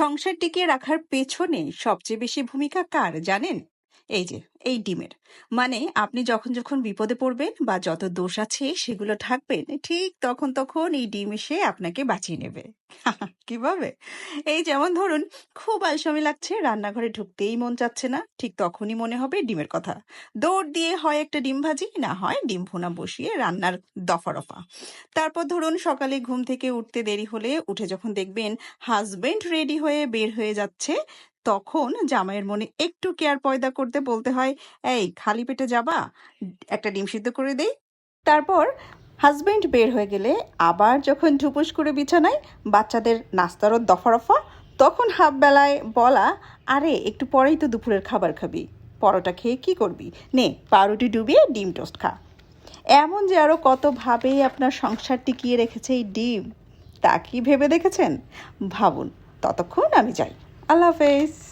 সংসার টিকিয়ে রাখার পেছনে সবচেয়ে বেশি ভূমিকা কার জানেন? এই যে, এই ডিমের। মানে আপনি যখন যখন বিপদে পড়বেন বা যত দোষ আছে সেগুলো ঢাকবেন, ঠিক তখন তখন এই ডিম এসে আপনাকে বাঁচিয়ে নেবে। কীভাবে? এই যেমন ধরুন, খুব আলসামি লাগছে, রান্নাঘরে ঢুকতেই মন চাচ্ছে না, ঠিক তখনই মনে হবে ডিমের কথা। দৌড় দিয়ে হয় একটা ডিম ভাজি, না হয় ডিম ভুনা বসিয়ে রান্নার দফা রফা তারপর ধরুন সকালে ঘুম থেকে উঠতে দেরি হলে উঠে যখন দেখবেন হাজবেন্ড রেডি হয়ে বের হয়ে যাচ্ছে তখন জামাইয়ের মনে একটু কেয়ার পয়দা করতে বলতে হয়, এই, খালি পেটে যাবা? একটা ডিম সিদ্ধ করে দেই তারপর হাজবেন্ড বের হয়ে গেলে আবার যখন ঢুপুস করে বিছানায় বাচ্চাদের নাস্তারও দফা রফা তখন হাফ বেলায় বলা, আরে, একটু পরেই তো দুপুরের খাবার খাবি। পরোটা খেয়ে কি করবি? নে, পাউরুটি ডুবিয়ে ডিম টোস্ট খা। এমন যে আরও কতভাবেই আপনার সংসার টিকিয়ে রেখেছে এই ডিম। তা কি ভেবে দেখেছেন? ভাবুন, ততক্ষণ আমি যাই। Alavés!